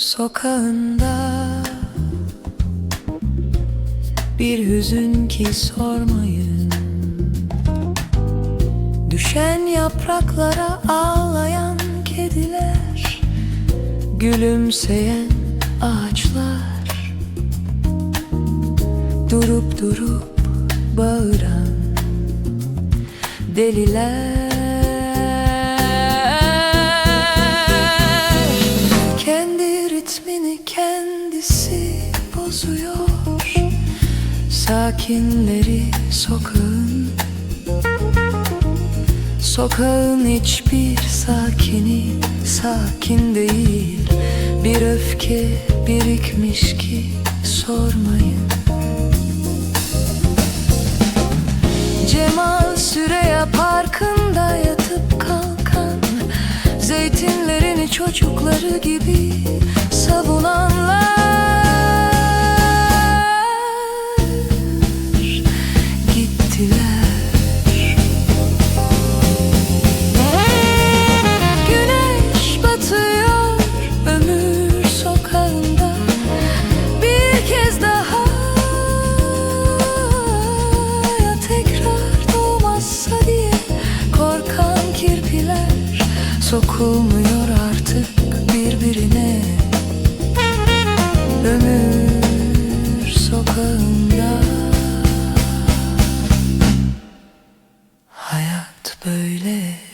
sokağında. Bir hüzün ki sormayın. Düşen yapraklara ağlayan kediler Gülümseyen ağaçlar. Durup durup bağıran deliler bozuyor. Sakinleri sokağın Sokağın hiçbir sakini sakin değil. Bir öfke birikmiş ki sormayın. Cemal Süreya Parkı'nda yatıp kalkan Zeytinlerini çocukları gibi savunanlar sokulmuyor artık birbirine. Ömür sokağında. Hayat böyle.